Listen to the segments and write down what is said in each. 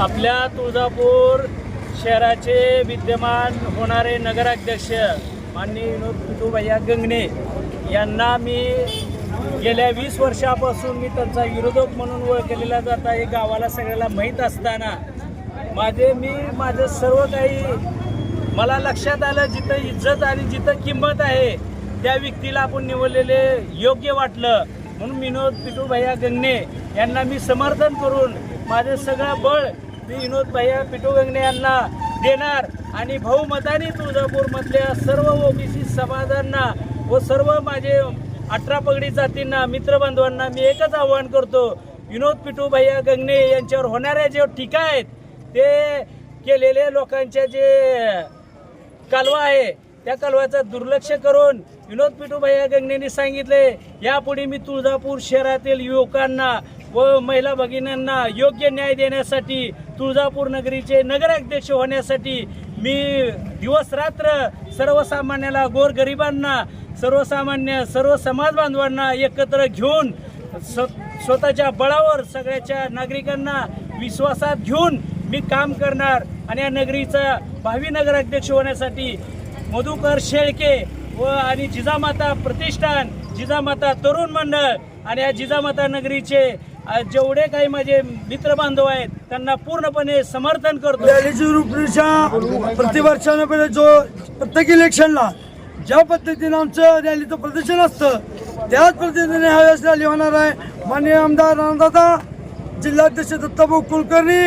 आपल्या तुळजापूर शहराचे विद्यमान होणारे नगराध्यक्ष माननीय विनोद पिटूभैया गंगणे यांना मी गेल्या वीस वर्षापासून मी त्यांचा विरोधक म्हणून ओळखलेला जात आहे. गावाला सगळ्याला माहीत असताना माझे मी माझं सर्व काही मला लक्षात आलं जिथं इज्जत आणि जिथं किंमत आहे त्या व्यक्तीला आपण निवडलेले योग्य वाटलं. म्हणून विनोद पिटू भैया गंगणे यांना मी समर्थन करून माझं सगळं बळ मी विनोद भैया पिटूगंगणे यांना देणार आणि बहुमताने तुळजापूरमधल्या सर्व ओबीसी समाजांना व सर्व माझे अठरा पगडी जातींना मित्रबांधवांना मी एकच आवाहन करतो. विनोद पिटू भैया गंगणे यांच्यावर होणाऱ्या जे टीका आहेत ते केलेले लोकांच्या जे कालवा आहे त्या कालव्याचं दुर्लक्ष करून विनोद पिटूभाई गंगणेंनी सांगितले यापुढे मी तुळजापूर शहरातील युवकांना व महिला भगिनींना योग्य न्याय देण्यासाठी तुळजापूर नगरीचे नगराध्यक्ष होण्यासाठी मी दिवस रात्र सर्वसामान्याला गोरगरिबांना सर्वसामान्य सर्व समाज बांधवांना एकत्र घेऊन स्व स्वतःच्या बळावर सगळ्याच्या नागरिकांना विश्वासात घेऊन मी काम करणार आणि या नगरीचा भावी नगराध्यक्ष होण्यासाठी मधुकर शेळके व आणि जिजामाता प्रतिष्ठान जिजामाता तरुण मंडळ आणि या जिजामाता नगरीचे जेवढे काही माझे मित्र बांधव आहेत त्यांना पूर्णपणे समर्थन करतो रॅलीची रूपरेषा प्रतिवर्षाने जो प्रत्येक इलेक्शनला ज्या पद्धतीनं आमचं रॅलीचं प्रदर्शन असतं त्याच पद्धतीने ह्यावेळेस रॅली होणार आहे. माननीय आमदार रामदादा जिल्हाध्यक्ष दत्ताभाऊ कुलकर्णी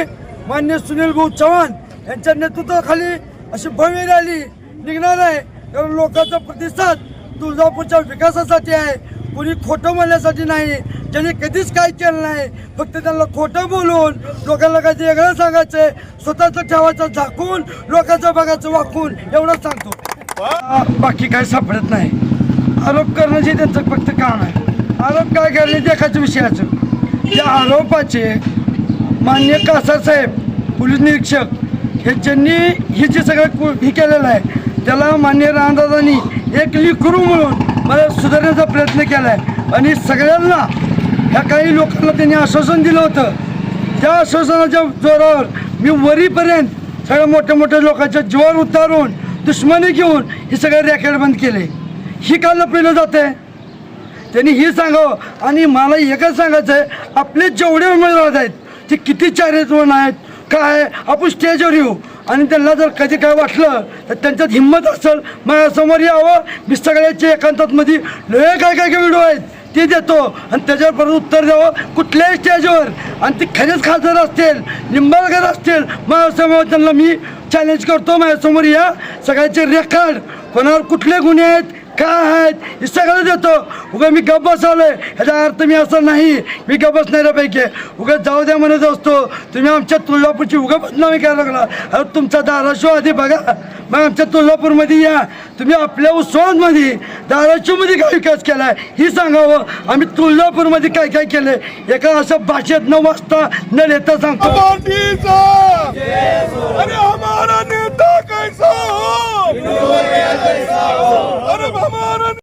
मान्य सुनील भाऊ चव्हाण यांच्या नेतृत्वाखाली अशी भव्य रॅली निघणार आहे. कारण लोकांचा प्रतिसाद तुळजापूरच्या विकासासाठी आहे. कुणी खोटं म्हणण्यासाठी नाही. ज्यांनी कधीच काय केलं नाही फक्त त्यांना खोटं बोलून लोकांना काही वेगळं सांगायचंय स्वतःचं ठेवायचं झाकून लोकांचं बघायचं वाकून एवढंच सांगतो. बाकी काय सापडत नाही. आरोप करणं जे त्यांचं फक्त काम आहे. आरोप काय करणे देखायचं विषयाचं त्या आरोपाचे मान्य कासार साहेब पोलीस निरीक्षक हे ज्यांनी हे जे सगळं हे केलेलं आहे त्याला मान्य रामदादांनी एक लिखरू म्हणून मला सुधारण्याचा प्रयत्न केला आहे आणि सगळ्यांना ह्या काही लोकांना त्यांनी आश्वासन दिलं होतं. त्या आश्वासनाच्या जोरावर मी वरीपर्यंत सगळ्या मोठ्या मोठ्या लोकांच्या जीवावर उतारून दुश्मनी घेऊन हे सगळे रॅकेट बंद केले. ही का लपविलं जाते त्यांनी हे सांगावं. आणि मला एकच सांगायचं आहे आपले जेवढे उमेदवार आहेत ते किती चारित्वान आहेत काय आपण स्टेजवर येऊ. आणि त्यांना जर कधी काय वाटलं तर त्यांच्यात हिंमत असेल माझ्यासमोर यावं. मी सगळ्याच्या एकांतातमध्ये लय काय काय काय व्हिडिओ आहेत. ते देतो. आणि त्याच्यावर परत उत्तर द्यावं. कुठल्याही स्टेजवर आणि ते खरेच खासदार असतील निंबाळकर असतील माझ्यासमोर त्यांना मी चॅलेंज करतो. माझ्यासमोर या सगळ्याचे रेकॉर्ड कोणावर कुठले गुन्हे आहेत काय आहेत? हे सगळं देतो. उगा मी गप्प बसवलोय ह्याचा अर्थ मी असं नाही. मी गप्प बसणाऱ्यापैकी उगा जाऊ द्या म्हणत असतो. तुम्ही आमच्या तुळजापूरची उगा बदनामी करायला लागला. अरे तुमचा धाराशिव आधी बघा. मग आमच्या तुळजापूरमध्ये या. तुम्ही आपल्या उत्सवांमध्ये धाराशिवमध्ये काय विकास केला आहे ही सांगावं. आम्ही तुळजापूरमध्ये काय काय केलं एका अशा भाषेत न वाचता न लिहिता सांगतो.